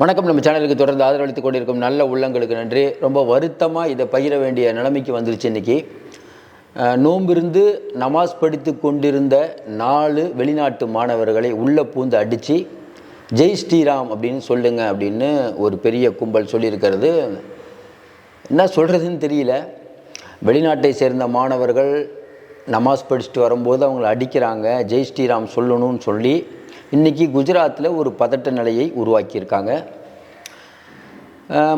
வணக்கம். நம்ம சேனலுக்கு தொடர்ந்து ஆதரவளித்து கொண்டிருக்கும் நல்ல உள்ளங்களுக்கு நன்றி. ரொம்ப வருத்தமாக இதை பகிர வேண்டிய நிலைமைக்கு வந்துருச்சு இன்னைக்கு. நோம்பிருந்து நமாஸ் படித்து கொண்டிருந்த நாலு வெளிநாட்டு மாணவர்களை உள்ளே பூந்து அடித்து ஜெய் ஸ்ரீராம் அப்படின்னு சொல்லுங்க அப்படின்னு ஒரு பெரிய கும்பல் சொல்லியிருக்கிறது. என்ன சொல்கிறதுன்னு தெரியல. வெளிநாட்டை சேர்ந்த மாணவர்கள் நமாஸ் படிச்சுட்டு வரும்போது அவங்கள அடிக்கிறாங்க. ஜெய் ஸ்ரீராம் சொல்லணும்னு சொல்லி இன்றைக்கி குஜராத்தில் ஒரு பதட்ட நிலையை உருவாக்கியிருக்காங்க.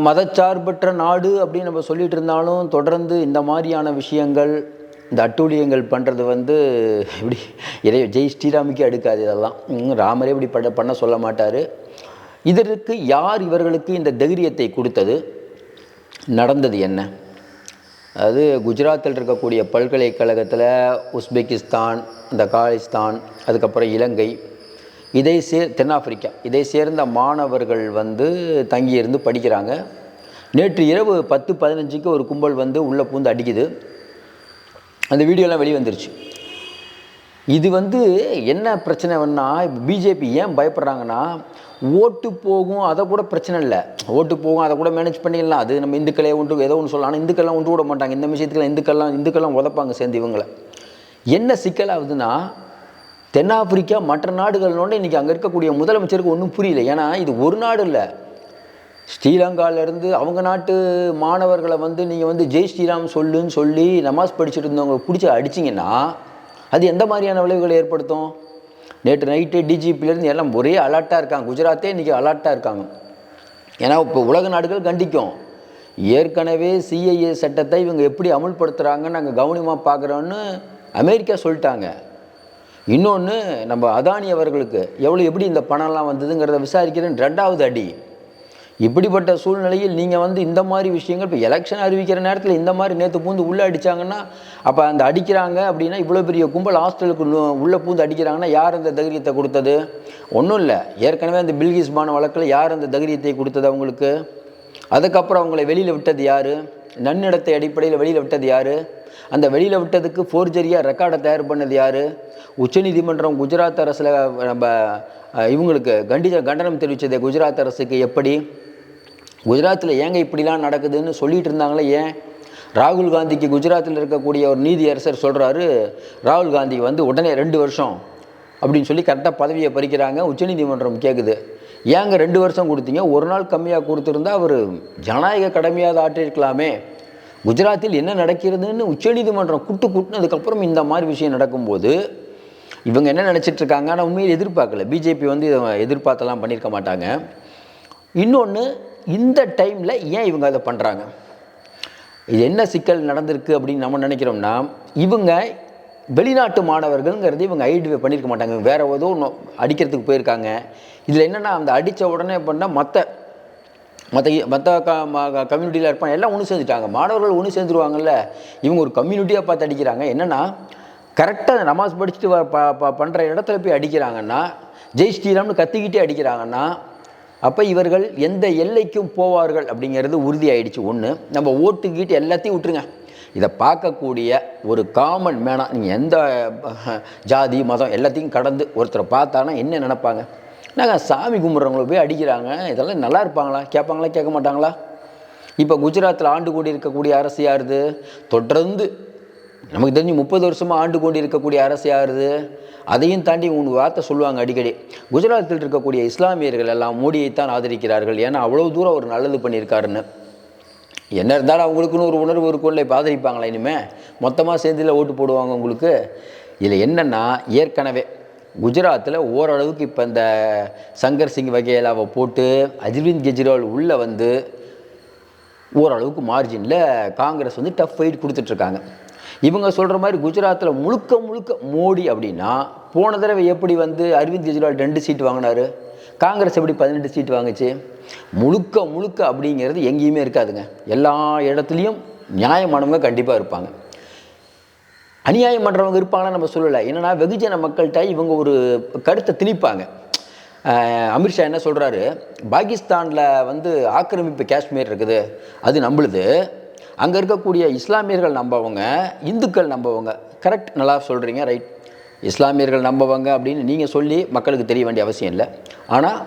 மதச்சார்பற்ற நாடு அப்படின்னு நம்ம சொல்லிட்டு இருந்தாலும் தொடர்ந்து இந்த மாதிரியான விஷயங்கள் இந்த அட்டூழியங்கள் பண்ணுறது வந்து இப்படி இறை ஜெய் ஸ்ரீராமுக்கே அடுக்காது இதெல்லாம். ராமரே இப்படி பண்ண பண்ண சொல்ல மாட்டார். இதற்கு யார் இவர்களுக்கு இந்த தைரியத்தை கொடுத்தது? நடந்தது என்ன? அதாவது குஜராத்தில் இருக்கக்கூடிய பல்கலைக்கழகத்தில் உஸ்பெகிஸ்தான் இந்த காலிஸ்தான் அதுக்கப்புறம் இலங்கை இதை சே தென்னாப்பிரிக்கா. இதை சேர்ந்த மாணவர்கள் வந்து தங்கியிருந்து படிக்கிறாங்க. நேற்று இரவு பத்து பதினஞ்சுக்கு ஒரு கும்பல் வந்து உள்ளே பூந்து அடிக்குது. அந்த வீடியோலாம் வெளியே வந்துருச்சு இது வந்து என்ன பிரச்சனைன்னா பிஜேபி ஏன் பயப்படுறாங்கன்னா ஓட்டு போகும் அதை கூட பிரச்சனை இல்லை. ஓட்டு போகும் அதை கூட மேனேஜ் பண்ணிடலாம். அது நம்ம இந்துக்களே ஒன்று ஏதோ ஒன்று சொல்லலாம். ஆனால் இந்துக்கள்லாம் ஒன்று விட மாட்டாங்க. இந்த விஷயத்துக்குலாம் இந்துக்கள்லாம் இந்துக்கள்லாம் உதப்பாங்க சேர்ந்து இவங்களை. என்ன சிக்கலாகுதுன்னா தென்னாப்பிரிக்கா மற்ற நாடுகள்னோட இன்றைக்கி அங்கே இருக்கக்கூடிய முதலமைச்சருக்கு ஒன்றும் புரியல. ஏன்னா இது ஒரு நாடு இல்லை. ஸ்ரீலங்காவிலேருந்து அவங்க நாட்டு மாணவர்களை வந்து நீங்கள் வந்து ஜெய் ஸ்ரீராம் சொல்லுன்னு சொல்லி நமாஸ் படிச்சுட்டு இருந்தவங்க பிடிச்சி அடிச்சிங்கன்னா அது எந்த மாதிரியான விளைவுகளை ஏற்படுத்தும்? நேற்று நைட்டு டிஜிபிலேருந்து எல்லாம் ஒரே அலர்ட்டாக இருக்காங்க. குஜராத்தே இன்றைக்கி அலர்ட்டாக இருக்காங்க. ஏன்னா இப்போ உலக நாடுகள் கண்டிக்கும். ஏற்கனவே சிஐஏ சட்டத்தை இவங்க எப்படி அமுல்படுத்துகிறாங்கன்னு நாங்கள் கவனமாக பார்க்குறோன்னு அமெரிக்கா சொல்லிட்டாங்க. இன்னொன்று நம்ம அதானி அவர்களுக்கு எவ்வளோ எப்படி இந்த பணம்லாம் வந்ததுங்கிறத விசாரிக்கிறேன். ரெண்டாவது அடி இப்படிப்பட்ட சூழ்நிலையில் நீங்கள் வந்து இந்த மாதிரி விஷயங்கள் இப்போ எலெக்ஷன் அறிவிக்கிற நேரத்தில் இந்த மாதிரி நேற்று பூந்து உள்ளே அடித்தாங்கன்னா அப்போ அந்த அடிக்கிறாங்க அப்படின்னா இவ்வளோ பெரிய கும்பல் ஹாஸ்டலுக்கு உள்ளே பூந்து அடிக்கிறாங்கன்னா யார் அந்த தைரியத்தை கொடுத்தது? ஒன்றும் இல்லை. ஏற்கனவே அந்த பில்கிஸ் பான வழக்கில் யார் அந்த தைரியத்தை கொடுத்தது அவங்களுக்கு? அதுக்கப்புறம் அவங்கள வெளியில் விட்டது யார்? நன்னிடத்தை அடிப்படையில் வெளியில் விட்டது யார்? அந்த வெளியில் விட்டதுக்கு ஃபோர்ஜரியாக ரெக்கார்டை தயார் பண்ணது யார்? உச்சநீதிமன்றம் குஜராத் அரசில் நம்ம இவங்களுக்கு கண்டித கண்டனம் தெரிவித்தது குஜராத் அரசுக்கு எப்படி? குஜராத்தில் ஏங்க இப்படிலாம் நடக்குதுன்னு சொல்லிட்டு இருந்தாங்களே ஏன்? ராகுல் காந்திக்கு குஜராத்தில் இருக்கக்கூடிய ஒரு நீதி அரசர் சொல்கிறாரு ராகுல் காந்தி வந்து உடனே ரெண்டு வருஷம் அப்படின்னு சொல்லி கரெக்டாக பதவியை பறிக்கிறாங்க. உச்சநீதிமன்றம் கேட்குது ஏங்க ரெண்டு வருஷம் கொடுத்தீங்க? ஒரு நாள் கம்மியாக கொடுத்துருந்தா அவர் ஜனநாயக கடமையாக ஆற்றிருக்கலாமே. குஜராத்தில் என்ன நடக்கிறதுன்னு உச்சநீதிமன்றம் குட்டு குட்டுனதுக்கப்புறம் இந்த மாதிரி விஷயம் நடக்கும்போது இவங்க என்ன நினச்சிட்டு இருக்காங்க? ஆனால் உண்மையில் எதிர்பார்க்கல. பிஜேபி வந்து இதை எதிர்பார்த்தெல்லாம் பண்ணியிருக்க மாட்டாங்க. இன்னொன்று இந்த டைமில் ஏன் இவங்க அதை பண்ணுறாங்க இது என்ன சிக்கல் நடந்திருக்கு அப்படின்னு நம்ம நினைக்கிறோம்னா இவங்க வெளிநாட்டு மாணவர்கள்ங்கிறது இவங்க ஐடென்டிஃபை பண்ணியிருக்க மாட்டாங்க. வேறு ஏதோ ஒன்று அடிக்கிறதுக்கு போயிருக்காங்க. இதில் என்னென்னா அந்த அடித்த உடனே பண்ணால் மற்ற மற்ற மற்ற க கம்யூனிட்டியில் இருப்பாங்க எல்லாம் ஒன்று சேர்ந்துட்டாங்க. மாணவர்கள் ஒன்று சேர்ந்துருவாங்கல்ல. இவங்க ஒரு கம்யூனிட்டியாக பார்த்து அடிக்கிறாங்க. என்னென்னா கரெக்டாக நமாஸ் படிச்சுட்டு வ ப ப பண்ணுற இடத்துல போய் அடிக்கிறாங்கன்னா ஜெய் ஸ்ரீராம்னு கத்திக்கிட்டே அடிக்கிறாங்கன்னா அப்போ இவர்கள் எந்த எல்லைக்கும் போவார்கள் அப்படிங்கிறது உறுதியாயிடுச்சு. ஒன்று நம்ம ஓட்டுக்கிட்டு எல்லாத்தையும் விட்டுருங்க. இதை பார்க்கக்கூடிய ஒரு காமன் மேனாக நீங்கள் எந்த ஜாதி மதம் எல்லாத்தையும் கடந்து ஒருத்தரை பார்த்தானா என்ன நினைப்பாங்க? நாங்கள் சாமி கும்பிட்றவங்கள போய் அடிக்கிறாங்க? இதெல்லாம் நல்லா இருப்பாங்களா? கேட்பாங்களா? கேட்க மாட்டாங்களா? இப்போ குஜராத்தில் ஆண்டு கூடி இருக்கக்கூடிய அரசு யாருது? தொடர்ந்து நமக்கு தெரிஞ்சு முப்பது வருஷமாக ஆண்டு கொண்டு இருக்கக்கூடிய அரசு யாருது? அதையும் தாண்டி மூணு வார்த்தை சொல்லுவாங்க அடிக்கடி. குஜராத்தில் இருக்கக்கூடிய இஸ்லாமியர்கள் எல்லாம் மோடியைத்தான் ஆதரிக்கிறார்கள். ஏன்னா அவ்வளோ தூரம் அவர் நல்லது பண்ணியிருக்காருன்னு. என்ன இருந்தாலும் அவங்களுக்குன்னு ஒரு உணர்வு இருக்கும்ல இப்போ ஆதரிப்பாங்களா இனிமே? மொத்தமாக சேர்ந்துல ஓட்டு போடுவாங்க உங்களுக்கு. இதில் என்னென்னா ஏற்கனவே குஜராத்தில் ஓரளவுக்கு இப்போ இந்த சங்கர் சிங் வகேலாவை போட்டு அரவிந்த் கெஜ்ரிவால் உள்ளே வந்து ஓரளவுக்கு மார்ஜினில் காங்கிரஸ் வந்து டஃப் ஃபைட் கொடுத்துட்ருக்காங்க. இவங்க சொல்கிற மாதிரி குஜராத்தில் முழுக்க முழுக்க மோடி அப்படின்னா போன தடவை எப்படி வந்து அரவிந்த் கெஜ்ரிவால் ரெண்டு சீட் வாங்கினாரு? காங்கிரஸ் எப்படி பதினெட்டு சீட் வாங்குச்சு? முழுக்க முழுக்க அப்படிங்கிறது எங்கேயுமே இருக்காதுங்க. எல்லா இடத்துலையும் நியாயமானவங்க கண்டிப்பாக இருப்பாங்க. அநியாயம் பண்ணுறவங்க இருப்பாங்கன்னு நம்ம சொல்லலை. என்னென்னா வெகுஜன மக்கள்கிட்ட இவங்க ஒரு கருத்தை திணிப்பாங்க. அமித்ஷா என்ன சொல்கிறாரு பாகிஸ்தானில் வந்து ஆக்கிரமிப்பு காஷ்மீர் இருக்குது. அது நம்மளுது அங்கே இருக்கக்கூடிய இஸ்லாமியர்கள் நம்பவங்க இந்துக்கள் நம்பவங்க. கரெக்ட் நல்லா சொல்கிறீங்க ரைட் இஸ்லாமியர்கள் நம்பவங்க அப்படின்னு நீங்கள் சொல்லி மக்களுக்கு தெரிய வேண்டிய அவசியம் இல்லை. ஆனால்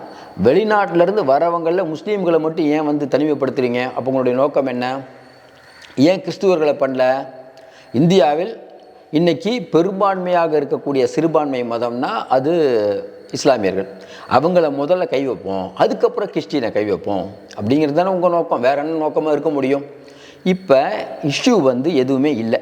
வெளிநாட்டிலேருந்து வரவங்களில் முஸ்லீம்களை மட்டும் ஏன் வந்து தனிமைப்படுத்துறீங்க? அப்போ உங்களுடைய நோக்கம் என்ன? ஏன் கிறிஸ்துவர்களை பண்ணல? இந்தியாவில் இன்னைக்கு பெரும்பான்மையாக இருக்கக்கூடிய சிறுபான்மை மதம்னா அது இஸ்லாமியர்கள். அவங்கள முதல்ல கை வைப்போம். அதுக்கப்புறம் கிறிஸ்டினை கை வைப்போம். அப்படிங்கிறது தானே உங்கள் நோக்கம். வேறு என்ன நோக்கமாக இருக்க முடியும்? இப்போ இஷ்யூ வந்து எதுவுமே இல்லை.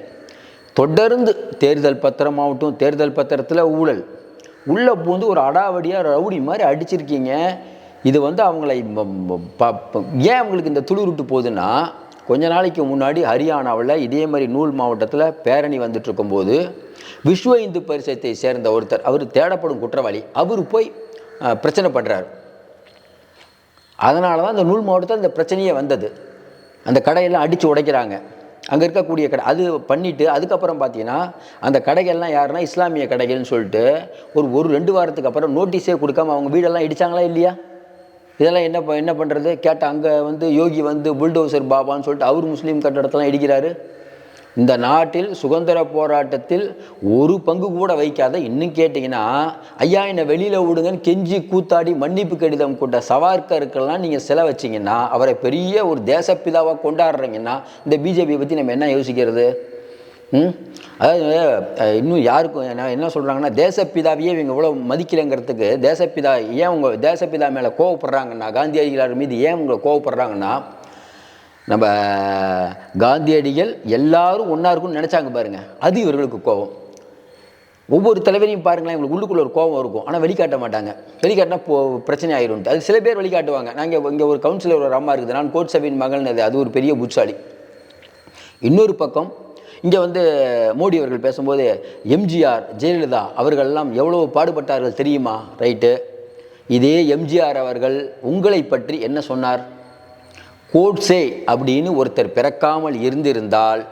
தொடர்ந்து தேர்தல் பத்திரமாகட்டும் தேர்தல் பத்திரத்தில் ஊழல். உள்ளே பூந்து ஒரு அடாவடியாக ரவுடி மாதிரி அடிச்சிருக்கீங்க. இது வந்து அவங்களை ப- ஏன் அவங்களுக்கு இந்த துளிருட்டு போகுதுன்னா கொஞ்ச நாளைக்கு முன்னாடி ஹரியானாவில் இதே மாதிரி நூல் மாவட்டத்தில் பேரணி வந்துட்டு இருக்கும்போது விஸ்வ இந்து பரிசத்தை சேர்ந்த ஒருத்தர் அவர் தேடப்படும் குற்றவாளி. அவர் போய் பிரச்சனை பண்ணுறாரு அதனால தான் அந்த நூல் மாவட்டத்தில் இந்த பிரச்சனையே வந்தது. அந்த கடையெல்லாம் அடித்து உடைக்கிறாங்க. அங்கே இருக்கக்கூடிய கடை அது பண்ணிவிட்டு அதுக்கப்புறம் பார்த்தீங்கன்னா அந்த கடைகள்லாம் யாருன்னா இஸ்லாமிய கடைகள்னு சொல்லிட்டு ஒரு ஒரு ரெண்டு வாரத்துக்கு அப்புறம் நோட்டீஸே கொடுக்காம அவங்க வீடெல்லாம் இடித்தாங்களா இல்லையா? இதெல்லாம் என்ன ப- என்ன பண்ணுறது கேட்டால் அங்கே வந்து யோகி வந்து புல்டோசர் பாபான்னு சொல்லிட்டு அவர் முஸ்லீம் கட்டடத்தெல்லாம் இடிக்கிறாரு. இந்த நாட்டில் சுதந்திர போராட்டத்தில் ஒரு பங்கு கூட வைக்காத இன்னும் கேட்டிங்கன்னா ஐயா என்னை வெளியில் விடுங்கன்னு கெஞ்சி கூத்தாடி மன்னிப்பு கடிதம் கொண்ட சவார்கருக்கெல்லாம் நீங்கள் செல வச்சிங்கன்னா அவரை பெரிய ஒரு தேசப்பிதாவாக கொண்டாடுறீங்கன்னா இந்த பிஜேபியை பற்றி நம்ம என்ன யோசிக்கிறது? அதாவது இன்னும் யாருக்கும் என்ன என்ன சொல்கிறாங்கன்னா தேசப்பிதாவையே இவங்க இவ்வளோ மதிக்கலைங்கிறதுக்கு தேசப்பிதா ஏன் உங்கள் தேசப்பிதா மேலே கோவப்படுறாங்கன்னா காந்தியடிகளார் மீது ஏன் உங்களை கோவப்படுறாங்கன்னா நம்ம காந்தியடிகள் எல்லாரும் ஒன்றா இருக்கும்னு நினச்சாங்க பாருங்கள் அது இவர்களுக்கு கோபம் ஒவ்வொரு தலைவரையும் பாருங்களேன் இவங்களுக்கு உள்ளுக்குள்ள ஒரு கோபம் இருக்கும். ஆனால் வெளிக்காட்ட மாட்டாங்க. வெளிக்காட்டினா போ பிரச்சனை ஆயிரும்ட்டு. அது சில பேர் வெளிக்காட்டுவாங்க. நாங்கள் இங்கே ஒரு கவுன்சிலர் ஒரு அம்மா இருக்குது. நான் கோட் சபையின் மகன் அது அது ஒரு பெரிய புட்சாலி இன்னொரு பக்கம் இங்கே வந்து மோடி அவர்கள் பேசும்போது எம்ஜிஆர் ஜெயலலிதா அவர்கள்லாம் எவ்வளோ பாடுபட்டார்கள் தெரியுமா? ரைட்டு. இதே எம்ஜிஆர் அவர்கள் உங்களை பற்றி என்ன சொன்னார்? கோட்ஸே அப்படின்னு ஒருத்தர் பிறக்காமல் இருந்திருந்தால்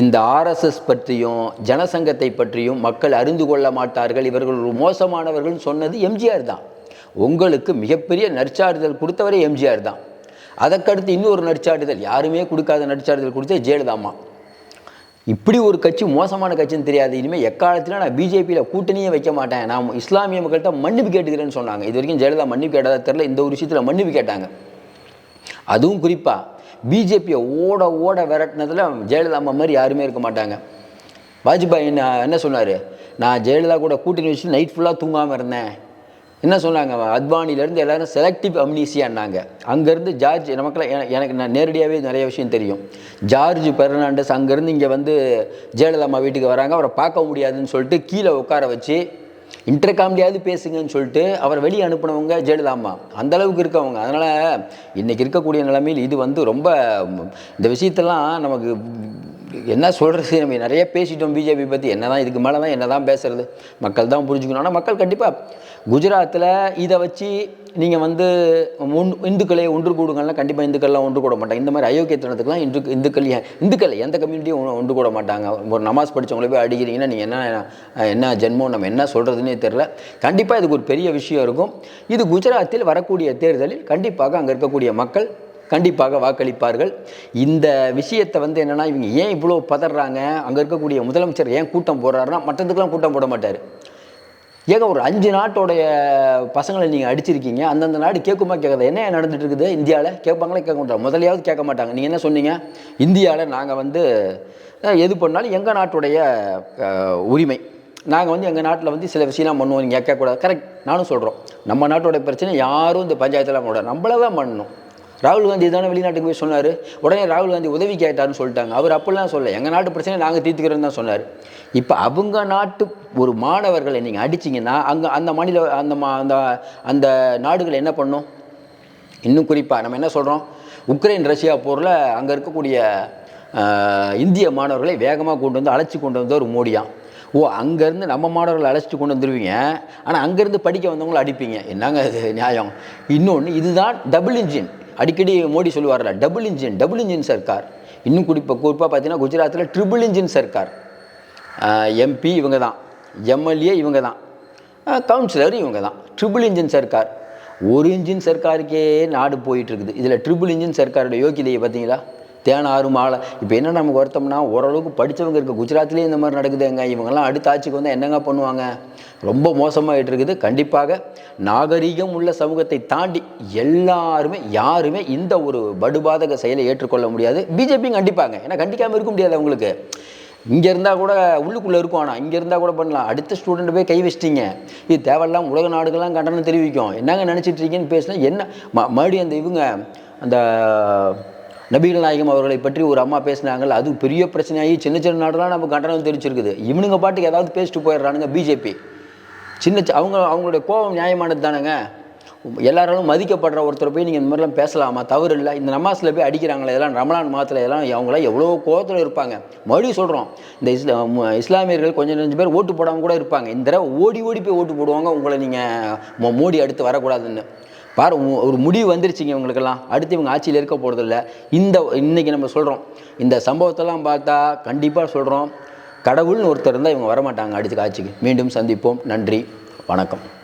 இந்த ஆர்எஸ்எஸ் பற்றியும் ஜனசங்கத்தை பற்றியும் மக்கள் அறிந்து கொள்ள மாட்டார்கள். இவர்கள் ஒரு மோசமானவர்கள்னு சொன்னது எம்ஜிஆர் தான். உங்களுக்கு மிகப்பெரிய நற்சாறுதல் கொடுத்தவரே எம்ஜிஆர் தான். அதற்கடுத்து இன்னொரு நற்சாறுதல் யாருமே கொடுக்காத நற்சான்றிதழ் கொடுத்தே ஜெயலலிதாமா இப்படி ஒரு கட்சி மோசமான கட்சின்னு தெரியாது. இனிமேல் எக்காலத்திலும் நான் பிஜேபியில் கூட்டணியே வைக்க மாட்டேன். நான் இஸ்லாமிய மக்கள்கிட்ட மன்னிப்பு கேட்டுக்கிறேன்னு சொன்னாங்க. இது வரைக்கும் ஜெயலலிதா மன்னிப்பு கேட்டதா தெரில இந்த ஒரு விஷயத்தில் மன்னிப்பு கேட்டாங்க. அதுவும் குறிப்பாக பிஜேபியை ஓட ஓட விரட்டினதில் ஜெயலலிதா அம்மா மாதிரி யாருமே இருக்க மாட்டாங்க. வாஜ்பாய் என்ன என்ன சொன்னார்? நான் ஜெயலலிதா கூட கூட்டணி வச்சு நைட் ஃபுல்லாக தூங்காமல் இருந்தேன். என்ன சொன்னாங்க? அத்வானிலேருந்து எல்லாரும் செலக்டிவ் அம்னீசியான்னாங்க அங்கேருந்து ஜார்ஜ் நமக்குலாம் எனக்கு நான் நேரடியாகவே நிறைய விஷயம் தெரியும். ஜார்ஜ் பெர்னாண்டஸ் அங்கேருந்து இங்கே வந்து ஜெயலலிதா அம்மா வீட்டுக்கு வராங்க. அவரை பார்க்க முடியாதுன்னு சொல்லிட்டு கீழே உட்கார வச்சு இன்டர்காம்டியாவது பேசுங்கன்னு சொல்லிட்டு அவரை வெளியே அனுப்புனவங்க ஜெயலலிதா அம்மா. அந்த அளவுக்கு இருக்கவங்க. அதனால் இன்றைக்கி இருக்கக்கூடிய நிலைமையில் இது வந்து ரொம்ப இந்த விஷயத்தெல்லாம் நமக்கு என்ன சொல்கிறது நம்ம நிறைய பேசிட்டோம் பிஜேபி பற்றி என்ன தான் இதுக்கு மேலே தான் என்ன தான் பேசுறது? மக்கள் தான் புரிஞ்சுக்கணும். ஆனால் மக்கள் கண்டிப்பாக குஜராத்தில் இதை வச்சு நீங்கள் வந்து ஒன் இந்துக்களை ஒன்று கூடுங்கள்லாம் கண்டிப்பாக இந்துக்கள்லாம் ஒன்று கூட மாட்டாங்க. இந்த மாதிரி அயோக்கியத்தனத்துக்குலாம் இந்து இந்துக்கள் இந்துக்கள் எந்த கம்யூனிட்டியும் ஒன்று- ஒன்று கூட மாட்டாங்க. ஒரு நமாஸ் படிச்சவங்கள போய் அடிக்கிறீங்கன்னா நீங்கள் என்ன என்ன ஜென்மம் நம்ம என்ன சொல்கிறதுனே தெரில கண்டிப்பாக இதுக்கு ஒரு பெரிய விஷயம் இருக்கும். இது குஜராத்தில் வரக்கூடிய தேர்தலில் கண்டிப்பாக அங்கே இருக்கக்கூடிய மக்கள் கண்டிப்பாக வாக்களிப்பார்கள். இந்த விஷயத்தை வந்து என்னென்னா இவங்க ஏன் இவ்வளோ பதறாங்க? அங்கே இருக்கக்கூடிய முதலமைச்சர் ஏன் கூட்டம் போடுறாருன்னா மற்றதுக்கெலாம் கூட்டம் போட மாட்டார். ஏங்க ஒரு அஞ்சு நாட்டோடைய பசங்களை நீங்கள் அடிச்சிருக்கீங்க அந்தந்த நாடு கேட்குமா கேட்காது? என்ன நடந்துட்டு இருக்குது இந்தியாவில் கேட்பாங்களே கேட்க மாட்டாங்க முதலையாவது கேட்க மாட்டாங்க. நீங்கள் என்ன சொன்னீங்க? இந்தியாவில் நாங்கள் வந்து எது பண்ணாலும் எங்கள் நாட்டுடைய உரிமை. நாங்கள் வந்து எங்கள் நாட்டில் வந்து சில விஷயம்லாம் பண்ணுவோம். நீங்கள் கேட்கக்கூடாது. கரெக்ட் நானும் சொல்கிறோம் நம்ம நாட்டோட பிரச்சனை யாரும் இந்த பஞ்சாயத்தெல்லாம் போட நம்மள தான் பண்ணணும். ராகுல் காந்தி தானே வெளிநாட்டுக்கு போய் சொன்னார்? உடனே ராகுல் காந்தி உதவி கேட்டாருன்னு சொல்லிட்டாங்க. அவர் அப்படிலாம் சொல்ல எங்கள் நாட்டு பிரச்சனை நாங்கள் தீர்த்துக்கிறோன்னு தான் சொன்னார். இப்போ அவங்க நாட்டு ஒரு மாணவர்களை நீங்கள் அடிச்சிங்கன்னா அங்கே அந்த மாநில அந்த மா அந்த அந்த நாடுகள் என்ன பண்ணும்? இன்னும் குறிப்பாக நம்ம என்ன சொல்கிறோம் உக்ரைன் ரஷ்யா போரில் அங்கே இருக்கக்கூடிய இந்திய மாணவர்களை வேகமாக கொண்டு வந்து அழைச்சி கொண்டு வந்த ஒரு மோடியாம். ஓ அங்கேருந்து நம்ம மாணவர்களை அழைச்சிட்டு கொண்டு வந்துடுவீங்க ஆனால் அங்கேருந்து படிக்க வந்தவங்களை அடிப்பீங்க. என்னங்க அது நியாயம்? இன்னொன்று இதுதான் டபுள் இன்ஜின் அடிக்கடி மோடி சொல்லுவார்ல டபுள் இன்ஜின் டபுள் இன்ஜின் சர்க்கார் இன்னும் குறிப்பாக குறிப்பாக பார்த்தீங்கன்னா குஜராத்தில் ட்ரிபிள் இன்ஜின் சர்க்கார் எம்பி இவங்க தான் எம்எல்ஏ இவங்க தான் கவுன்சிலர் இவங்க தான் ட்ரிபிள் இன்ஜின் சர்க்கார் ஒரு இன்ஜின் சர்க்காருக்கே நாடு போயிட்டுருக்குது இதில் ட்ரிபிள் இன்ஜின் சர்க்காரோட யோக்கியதையை பார்த்தீங்களா தேனாறு மாலை. இப்போ என்ன நமக்கு வருத்தம்னா ஓரளவுக்கு படித்தவங்க இருக்க குஜராத்லேயே இந்த மாதிரி நடக்குதுங்க. இவங்கெல்லாம் அடுத்த ஆட்சிக்கு வந்து என்னங்க பண்ணுவாங்க? ரொம்ப மோசமாகிட்டு இருக்குது. கண்டிப்பாக நாகரீகம் உள்ள சமூகத்தை தாண்டி எல்லாருமே யாருமே இந்த ஒரு படுபாதக செயலை ஏற்றுக்கொள்ள முடியாது. பிஜேபியும் கண்டிப்பாங்க. ஏன்னா கண்டிக்காமல் இருக்க முடியாது அவங்களுக்கு. இங்கே இருந்தால் கூட உள்ளுக்குள்ளே இருக்கும். ஆனால் இங்கே இருந்தால் கூட பண்ணலாம். அடுத்த ஸ்டூடெண்ட் போய் கை வச்சிட்டிங்க. இது தேவையில்லாம் உலக நாடுகள்லாம் கண்டனம் தெரிவிக்கும். என்னங்க நினச்சிட்டு இருக்கீங்கன்னு பேசினா என்ன? ம மறுபடியும் அந்த இவங்க அந்த நபிகள் நாயகம் அவர்களை பற்றி ஒரு அம்மா பேசினாங்கள் அது பெரிய பிரச்சனையாகி சின்ன சின்ன நாடுலாம் நம்ம கண்டனம் தெரிவிச்சிருக்குது. இவனுங்க பாட்டுக்கு ஏதாவது பேசிட்டு போயிடுறானுங்க பிஜேபி சின்ன சி- அவங்க அவங்களுடைய கோபம் நியாயமானது தானேங்க? எல்லாராலும் மதிக்கப்படுற ஒருத்தர் போய் நீங்கள் இந்த மாதிரிலாம் பேசலாமா? தவறு இல்லை. இந்த நமாஸில் போய் அடிக்கிறாங்களே இதெல்லாம் ரமலான் மாதத்தில் இதெல்லாம் அவங்களாம் எவ்வளோ கோபத்தில் இருப்பாங்க? மறுபடியும் சொல்கிறோம் இந்த இஸ்லாம் இஸ்லாமியர்கள் கொஞ்சம் கொஞ்சம் பேர் ஓட்டு போடாமல் கூட இருப்பாங்க. இந்த தடவை ஓடி ஓடி போய் ஓட்டு போடுவாங்க உங்களை நீங்கள் மோடி அடுத்து வரக்கூடாதுன்னு. பாரு ஒரு முடிவு வந்துருச்சுங்க இவங்களுக்கெல்லாம். அடுத்து இவங்க ஆட்சியில் இருக்க போகிறதில்ல இந்த இன்றைக்கி நம்ம சொல்கிறோம் இந்த சம்பவத்தெல்லாம் பார்த்தா கண்டிப்பாக சொல்கிறோம் கடவுள்னு ஒருத்தர் இருந்தால் இவங்க வரமாட்டாங்க அடுத்த ஆட்சிக்கு. மீண்டும் சந்திப்போம். நன்றி. வணக்கம்.